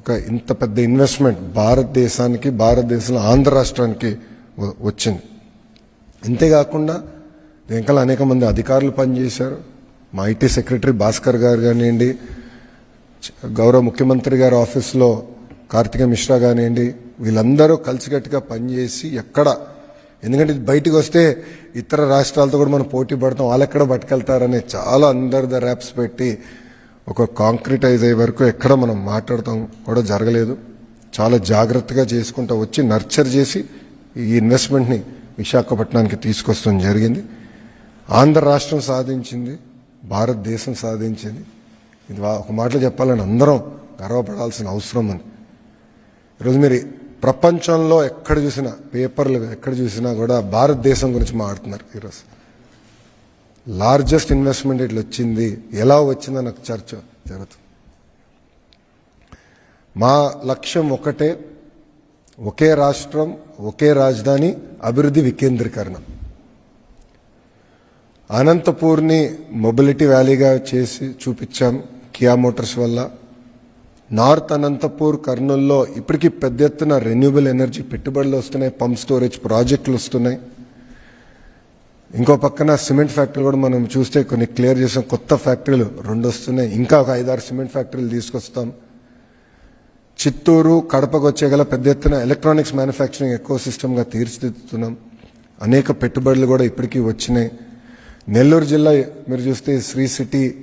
ఒక ఇంత పెద్ద ఇన్వెస్ట్మెంట్ భారతదేశానికి భారతదేశంలో ఆంధ్ర రాష్ట్రానికి వచ్చింది. ఇంతేకాకుండా వెంకల అనేక మంది అధికారులు పనిచేశారు. మా ఐటీ సెక్రటరీ భాస్కర్ గారు కానివ్వండి గౌరవ ముఖ్యమంత్రి గారి ఆఫీస్లో కార్తిక మిశ్రా కానివ్వండి వీళ్ళందరూ కలిసికట్టుగా పనిచేసి ఎక్కడ ఎందుకంటే ఇది బయటికి వస్తే ఇతర రాష్ట్రాలతో కూడా మనం పోటీ పడతాం వాళ్ళు ఎక్కడ పట్టుకెళ్తారని చాలా అండర్ ద ర్యాప్స్ పెట్టి ఒక కాంక్రిటైజ్ అయ్యే వరకు ఎక్కడ మనం మాట్లాడతాం కూడా జరగలేదు. చాలా జాగ్రత్తగా చేసుకుంటూ వచ్చి నర్చర్ చేసి ఈ ఇన్వెస్ట్మెంట్ని విశాఖపట్నానికి తీసుకొస్తాం జరిగింది. ఆంధ్ర రాష్ట్రం సాధించింది భారతదేశం సాధించింది. ఇది వా- ఒక మాటలో చెప్పాలని అందరం గర్వపడాల్సిన అవసరం ఉంది ఈరోజు మీరు ప్రపంచంలో ఎక్కడ చూసినా పేపర్లు ఎక్కడ చూసినా కూడా భారతదేశం గురించి మాట్లాడుతున్నారు ఈరోజు. లార్జెస్ట్ ఇన్వెస్ట్మెంట్ ఇట్లా వచ్చింది? ఎలా వచ్చిందో నాకు చర్చ జరుగుతుంది. మా లక్ష్యం ఒకటే ఒకే రాష్ట్రం ఒకే రాజధాని అభివృద్ధి వికేంద్రీకరణ. అనంతపూర్ని మొబిలిటీ వ్యాలీగా చేసి చూపించాం కియా మోటార్స్ వల్ల. నార్త్ అనంతపూర్ కర్నూల్లో ఇప్పటికీ పెద్ద ఎత్తున రెన్యూబుల్ ఎనర్జీ పెట్టుబడులు వస్తున్నాయి పంప్ స్టోరేజ్ ప్రాజెక్టులు వస్తున్నాయి. ఇంకో పక్కన సిమెంట్ ఫ్యాక్టరీలు కూడా మనం చూస్తే కొన్ని క్లియర్ చేసాం. కొత్త ఫ్యాక్టరీలు రెండు వస్తున్నాయి. ఇంకా ఒక ఐదారు సిమెంట్ ఫ్యాక్టరీలు తీసుకొస్తాం. చిత్తూరు కడపకు వచ్చే గల పెద్ద ఎత్తున ఎలక్ట్రానిక్స్ మ్యానుఫ్యాక్చరింగ్ ఎక్కువ సిస్టమ్గా తీర్చిదిద్దుతున్నాం. అనేక పెట్టుబడులు కూడా ఇప్పటికీ వచ్చినాయి. నెల్లూరు జిల్లా మీరు చూస్తే శ్రీ సిటీ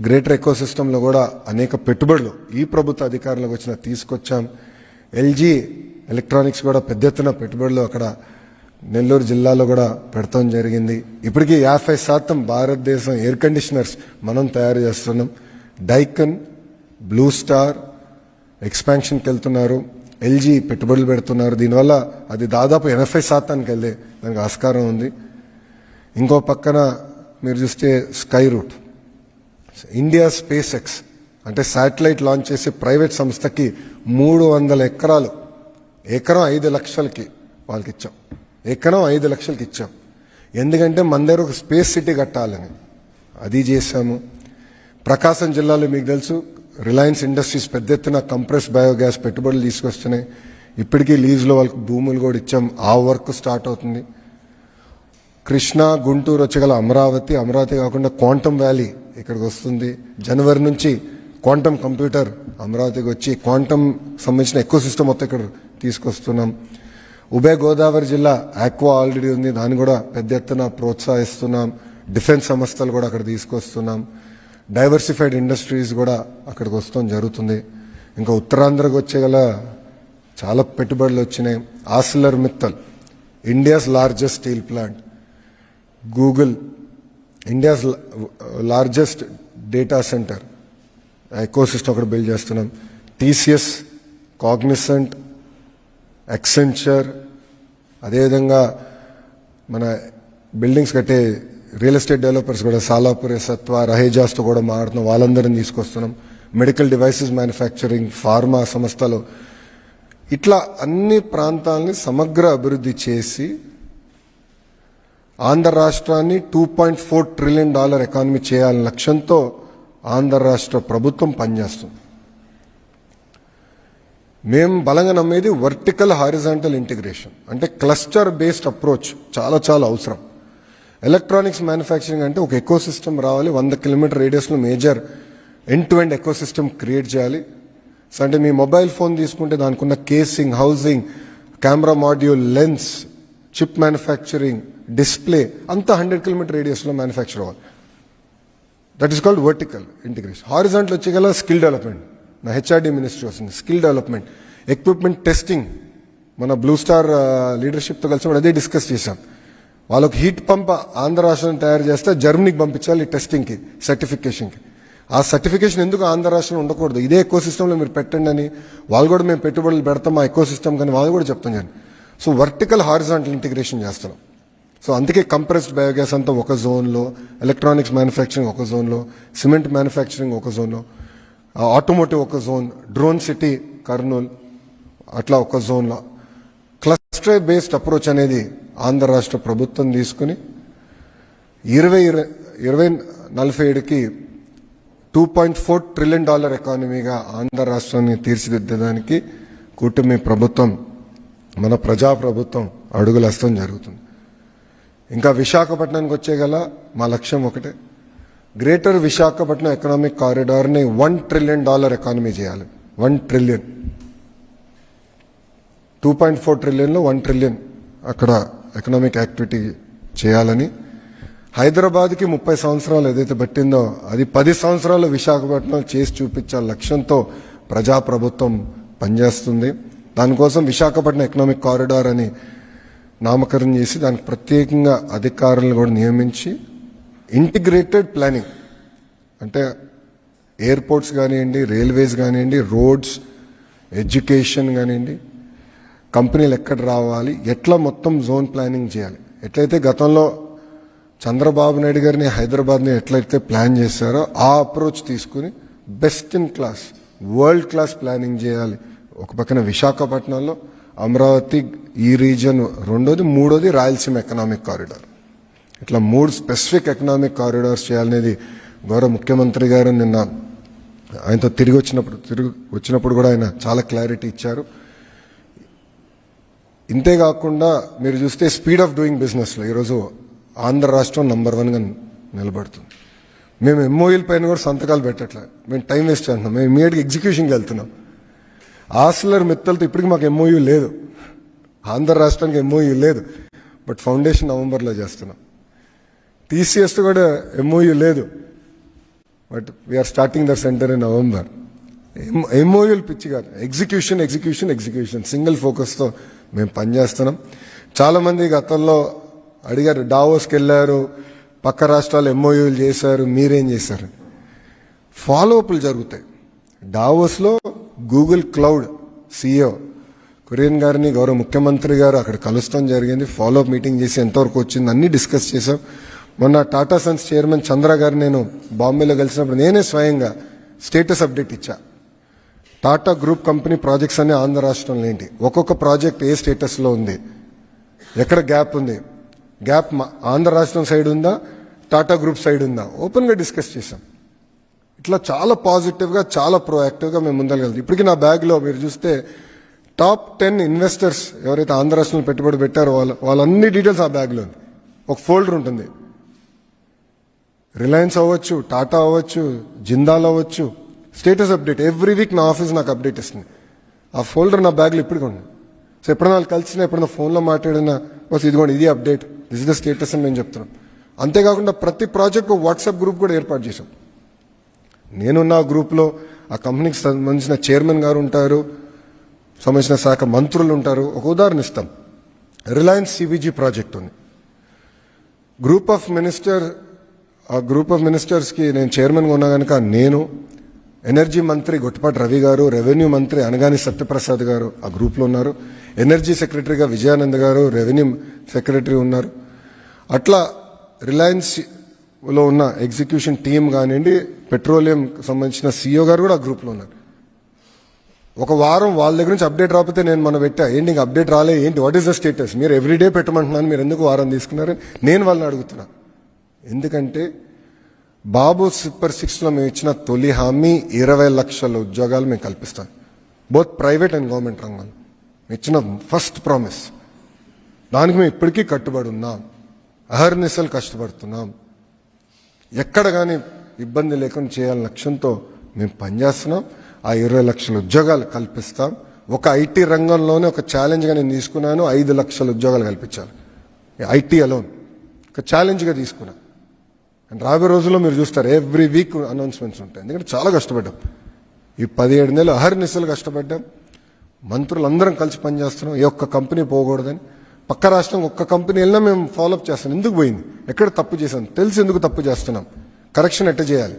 గ్రేటర్ ఎకో సిస్టంలో కూడా అనేక పెట్టుబడులు ఈ ప్రభుత్వ అధికారులకు వచ్చిన తీసుకొచ్చాం. ఎల్జీ ఎలక్ట్రానిక్స్ కూడా పెద్ద ఎత్తున పెట్టుబడులు అక్కడ నెల్లూరు జిల్లాలో కూడా పెడతాం జరిగింది. ఇప్పటికీ యాభై శాతం భారతదేశం ఎయిర్ కండిషనర్స్ మనం తయారు చేస్తున్నాం. డైకన్ బ్లూ స్టార్ ఎక్స్పాన్షన్కి వెళ్తున్నారు. ఎల్జీ పెట్టుబడులు పెడుతున్నారు. దీనివల్ల అది దాదాపు ఎనభై శాతానికి వెళ్ళే దానికి ఆస్కారం ఉంది. ఇంకో పక్కన మీరు చూస్తే Skyroot. India SpaceX అంటే శాటిలైట్ లాంచ్ చేసే ప్రైవేట్ సంస్థకి మూడు వందల ఎకరాలు ఎకరం ఐదు లక్షలకి వాళ్ళకి ఇచ్చాం ఎక్కడో ఐదు లక్షలకి ఇచ్చాం. ఎందుకంటే మన దగ్గర ఒక స్పేస్ సిటీ కట్టాలని. అది చేశాము. ప్రకాశం జిల్లాలో మీకు తెలుసు రిలయన్స్ ఇండస్ట్రీస్ పెద్ద ఎత్తున కంప్రెస్ బయోగ్యాస్ పెట్టుబడులు తీసుకొస్తున్నాయి. ఇప్పటికీ లీజ్లో వాళ్ళకి భూములు కూడా ఇచ్చాం. ఆ వర్క్ స్టార్ట్ అవుతుంది. కృష్ణా గుంటూరు వచ్చగల అమరావతి అమరావతి కాకుండా క్వాంటమ్ వ్యాలీ ఇక్కడికి వస్తుంది. జనవరి నుంచి క్వాంటమ్ కంప్యూటర్ అమరావతికి వచ్చి క్వాంటమ్ సంబంధించిన ఎక్కువ సిస్టమ్ మొత్తం ఇక్కడ తీసుకొస్తున్నాం. ఉభయ గోదావరి జిల్లా ఆక్వా ఆల్రెడీ ఉంది. దాన్ని కూడా పెద్ద ఎత్తున ప్రోత్సహిస్తున్నాం. డిఫెన్స్ సంస్థలు కూడా అక్కడ తీసుకొస్తున్నాం. డైవర్సిఫైడ్ ఇండస్ట్రీస్ కూడా అక్కడికి వస్తాం జరుగుతుంది. ఇంకా ఉత్తరాంధ్రకు వచ్చేగల చాలా పెట్టుబడులు వచ్చినాయి. ArcelorMittal India's largest steel plant Google India's largest data centre ecosystem ఒకటి బిల్డ్ చేస్తున్నాం. టీసీఎస్ కాగ్నిసెంట్ ఎక్సెంచర్ అదేవిధంగా మన బిల్డింగ్స్ కట్టే రియల్ ఎస్టేట్ డెవలపర్స్ కూడా సాలాపురే సత్వ రహేజాస్తో కూడా మాట్లాడుతున్నాం వాళ్ళందరిని తీసుకొస్తున్నాం. మెడికల్ డివైసెస్ మ్యానుఫ్యాక్చరింగ్ ఫార్మా సంస్థలు. ఇట్లా అన్ని ప్రాంతాలని సమగ్ర అభివృద్ధి చేసి ఆంధ్ర రాష్ట్రాన్ని two point four trillion dollar economy చేయాలనే లక్ష్యంతో ఆంధ్ర రాష్ట్ర ప్రభుత్వం పనిచేస్తుంది. మేము బలంగా నమ్మేది వర్టికల్ హారిజాంటల్ ఇంటిగ్రేషన్. అంటే క్లస్టర్ బేస్డ్ అప్రోచ్ చాలా చాలా అవసరం. ఎలక్ట్రానిక్స్ మ్యానుఫ్యాక్చరింగ్ అంటే ఒక ఎకో సిస్టమ్ రావాలి వంద kilometre రేడియస్లో major end to end ecosystem create చేయాలి. సో అంటే మీ మొబైల్ ఫోన్ తీసుకుంటే దానికి ఉన్న casing housing camera module lens chip manufacturing display అంతా హండ్రెడ్ కిలోమీటర్ రేడియస్లో మ్యానుఫ్యాక్చర్ అవ్వాలి. That is called vertical integration horizontal వచ్చేగల skill development. నా హెచ్ఆర్డి మినిస్ట్రీ వస్తుంది. స్కిల్ డెవలప్మెంట్ ఎక్విప్మెంట్ టెస్టింగ్ మన బ్లూ స్టార్ లీడర్షిప్తో కలిసి కూడా అదే డిస్కస్ చేశాం. వాళ్ళకి హీట్ పంప్ ఆంధ్ర రాష్ట్రం తయారు చేస్తే జర్మనీకి పంపించాలి టెస్టింగ్కి సర్టిఫికేషన్కి ఆ సర్టిఫికేషన్ ఎందుకు ఆంధ్ర రాష్ట్రంలో ఉండకూడదు? ఇదే ఎక్కువ సిస్టంలో మీరు పెట్టండి అని వాళ్ళు కూడా మేము పెట్టుబడులు పెడతాం ఆ ఎక్కువ సిస్టమ్ కానీ వాళ్ళు కూడా చెప్తాం నేను సో వర్టికల్ హారిజాంటల్ ఇంటిగ్రేషన్ చేస్తున్నాం. సో అందుకే కంప్రెస్డ్ బయోగ్యాస్ అంతా ఒక జోన్లో ఎలక్ట్రానిక్స్ మ్యానుఫ్యాక్చరింగ్ ఒక జోన్లో సిమెంట్ మ్యానుఫ్యాక్చరింగ్ ఒక జోన్లో ఆటోమోటివ్ ఒక జోన్ డ్రోన్ సిటీ కర్నూల్ అట్లా ఒక జోన్లో. క్లస్టర్ బేస్డ్ అప్రోచ్ అనేది ఆంధ్ర రాష్ట్ర ప్రభుత్వం తీసుకుని ఇరవై ఇరవై ఇరవై నలభై ఏడుకి two point four trillion dollar ఎకానమీగా Andhra రాష్ట్రాన్ని తీర్చిదిద్దడానికి కూటమి ప్రభుత్వం మన ప్రజా ప్రభుత్వం అడుగులేస్తాం జరుగుతుంది. ఇంకా విశాఖపట్నానికి వచ్చే గల మా లక్ష్యం ఒకటే. గ్రేటర్ విశాఖపట్నం ఎకనామిక్ కారిడార్ని వన్ ట్రిలియన్ డాలర్ ఎకానమీ చేయాలి. One trillion two point four ట్రిలియన్లో one trillion అక్కడ ఎకనామిక్ యాక్టివిటీ చేయాలని. హైదరాబాద్కి ముప్పై సంవత్సరాలు ఏదైతే పట్టిందో అది పది సంవత్సరాలు విశాఖపట్నం చేసి చూపించే లక్ష్యంతో ప్రజాప్రభుత్వం పనిచేస్తుంది. దానికోసం విశాఖపట్నం ఎకనామిక్ కారిడార్ అని నామకరణం చేసి దానికి ప్రత్యేకంగా అధికారులను కూడా నియమించి ఇంటిగ్రేటెడ్ ప్లానింగ్. అంటే ఎయిర్పోర్ట్స్ కానివ్వండి రైల్వేస్ కానివ్వండి రోడ్స్ ఎడ్యుకేషన్ కానివ్వండి కంపెనీలు ఎక్కడ రావాలి ఎట్లా మొత్తం జోన్ ప్లానింగ్ చేయాలి. ఎట్లయితే గతంలో చంద్రబాబు నాయుడు గారిని హైదరాబాద్ని ఎట్లయితే ప్లాన్ చేశారో ఆ అప్రోచ్ తీసుకుని best in class world class planning చేయాలి. ఒక పక్కన విశాఖపట్నంలో అమరావతి ఈ రీజన్ రెండోది మూడోది రాయలసీమ ఎకనామిక్ కారిడార్. ఇట్లా మూడు స్పెసిఫిక్ ఎకనామిక్ కారిడార్స్ చేయాలనేది గౌరవ ముఖ్యమంత్రి గారు నిన్న ఆయనతో తిరిగి వచ్చినప్పుడు తిరిగి వచ్చినప్పుడు కూడా ఆయన చాలా క్లారిటీ ఇచ్చారు. ఇంతేకాకుండా మీరు చూస్తే స్పీడ్ ఆఫ్ డూయింగ్ బిజినెస్లో ఈరోజు ఆంధ్ర రాష్ట్రం నంబర్ వన్గా నిలబడుతుంది. మేము ఎంఓఈల పైన కూడా సంతకాలు పెట్టట్లే. మేము టైం వేస్ట్ చేస్తున్నాం. మేము ఇమీడియట్గా ఎగ్జిక్యూషన్కి వెళ్తున్నాం. ఆస్లర్ మిత్తలతో ఇప్పటికి మాకు ఎంఓయూ లేదు. ఆంధ్ర రాష్ట్రానికి ఎంఓయూ లేదు. బట్ ఫౌండేషన్ నవంబర్లో చేస్తున్నాం. టీసీఎస్ కూడా ఎంఓయూ లేదు. But we're starting the centre in November ఎంఓయూలు పిచ్చి కాదు ఎగ్జిక్యూషన్ ఎగ్జిక్యూషన్ ఎగ్జిక్యూషన్ సింగిల్ ఫోకస్తో మేము పనిచేస్తున్నాం చాలామంది గతంలో అడిగారు డావోస్కి వెళ్ళారు పక్క రాష్ట్రాలు ఎంఓయూలు చేశారు మీరేం చేశారు? ఫాలో అప్లు జరుగుతాయి. డావోస్లో గూగుల్ క్లౌడ్ సిఇఓ కురియన్ గారిని గౌరవ ముఖ్యమంత్రి గారు అక్కడ కలుస్తాం జరిగింది. ఫాలో అప్ మీటింగ్ చేసి ఎంతవరకు వచ్చింది అన్నీ డిస్కస్ చేశాం. మొన్న టాటా సన్స్ చైర్మన్ చంద్ర గారు నేను బాంబేలో కలిసినప్పుడు నేనే స్వయంగా స్టేటస్ అప్డేట్ ఇచ్చా. టాటా గ్రూప్ కంపెనీ ప్రాజెక్ట్స్ అన్ని ఆంధ్ర రాష్ట్రంలో ఏంటి? ఒక్కొక్క ప్రాజెక్ట్ ఏ స్టేటస్లో ఉంది? ఎక్కడ గ్యాప్ ఉంది? గ్యాప్ మా- ఆంధ్ర రాష్ట్రం సైడ్ ఉందా? టాటా గ్రూప్ సైడ్ ఉందా? ఓపెన్గా డిస్కస్ చేశాం. ఇట్లా చాలా పాజిటివ్గా చాలా ప్రోయాక్టివ్గా మేము ముందరగలుగుతాం ఇప్పటికీ నా బ్యాగ్లో మీరు చూస్తే టాప్ టెన్ ఇన్వెస్టర్స్ ఎవరైతే ఆంధ్ర రాష్ట్రంలో పెట్టుబడి పెట్టారో వాళ్ళ వాళ్ళన్ని డీటెయిల్స్ ఆ బ్యాగ్లో ఉంది. ఒక ఫోల్డర్ ఉంటుంది. రిలయన్స్ అవ్వచ్చు టాటా అవ్వచ్చు జిందాల్ అవ్వచ్చు. స్టేటస్ అప్డేట్ ఎవ్రీ వీక్ నా ఆఫీస్ నాకు అప్డేట్ ఇస్తుంది. ఆ ఫోల్డర్ నా బ్యాగ్లో ఇప్పటికీ ఉంది. సో ఎప్పుడైనా వాళ్ళు కలిసిన ఎప్పుడైనా ఫోన్లో మాట్లాడినా బస్ ఇదిగోండి ఇది update this is the status అని మేము చెప్తున్నాం. అంతేకాకుండా ప్రతి ప్రాజెక్ట్ వాట్సాప్ గ్రూప్ కూడా ఏర్పాటు చేశాం. నేనున్న ఆ గ్రూప్లో ఆ కంపెనీకి సంబంధించిన చైర్మన్ గారు ఉంటారు సంబంధించిన శాఖ మంత్రులు ఉంటారు. ఒక ఉదాహరణ ఇస్తాం. రిలయన్స్ సిబిజీ ప్రాజెక్ట్ ఉంది. గ్రూప్ ఆఫ్ మినిస్టర్ ఆ గ్రూప్ ఆఫ్ మినిస్టర్స్కి నేను చైర్మన్గా ఉన్నా కనుక నేను ఎనర్జీ మంత్రి గుట్టపాటి రవి గారు రెవెన్యూ మంత్రి అనగాని సత్యప్రసాద్ గారు ఆ గ్రూప్లో ఉన్నారు. ఎనర్జీ సెక్రటరీగా విజయానంద్ గారు రెవెన్యూ సెక్రటరీ ఉన్నారు. అట్లా రిలయన్స్లో ఉన్న ఎగ్జిక్యూషన్ టీం కానివ్వండి పెట్రోలియం సంబంధించిన సీఈఓ గారు కూడా ఆ గ్రూప్లో ఉన్నారు. ఒక వారం వాళ్ళ దగ్గర నుంచి అప్డేట్ రాకపోతే నేను మన పెట్టా ఏంటి ఇంకా అప్డేట్ రాలే? ఏంటి? వాట్ ఈస్ ద స్టేటస్ మీరు ఎవ్రీడే పెట్టమంటున్నాను మీరు ఎందుకు వారం తీసుకున్నారు? నేను వాళ్ళని అడుగుతున్నా. ఎందుకంటే బాబు సూపర్ సిక్స్లో మేము ఇచ్చిన తొలి హామీ ఇరవై లక్షల ఉద్యోగాలు మేము కల్పిస్తాం. బోత్ ప్రైవేట్ అండ్ గవర్నమెంట్ రంగంలో. ఇచ్చిన ఫస్ట్ ప్రామిస్ దానికి మేము ఇప్పటికీ కట్టుబడి ఉన్నాం. అహర్నిశలు కష్టపడుతున్నాం. ఎక్కడ కానీ ఇబ్బంది లేకుండా చేయాలని లక్ష్యంతో మేము పనిచేస్తున్నాం. ఆ ఇరవై లక్షల ఉద్యోగాలు కల్పిస్తాం. ఒక ఐటీ రంగంలోనే ఒక ఛాలెంజ్గా నేను తీసుకున్నాను. ఐదు లక్షల ఉద్యోగాలు కల్పించాలి. ఐటీ అలోన్ ఒక ఛాలెంజ్గా తీసుకున్నాను అండ్ రాబోయే రోజుల్లో మీరు చూస్తారు ఎవ్రీ వీక్ అనౌన్స్మెంట్స్ ఉంటాయి. ఎందుకంటే చాలా కష్టపడ్డాం. ఈ పదిహేడు నెలలు అహర్నిశలు కష్టపడ్డాం. మంత్రులందరం కలిసి పనిచేస్తున్నాం. ఏ ఒక్క కంపెనీ పోకూడదని. పక్క రాష్ట్రం ఒక్క కంపెనీ వెళ్ళినా మేము ఫాలోఅప్ చేస్తాం. ఎందుకు పోయింది? ఎక్కడ తప్పు చేశాం? తెలిసి ఎందుకు తప్పు చేస్తున్నాం? కరెక్షన్ ఎట్ట చేయాలి?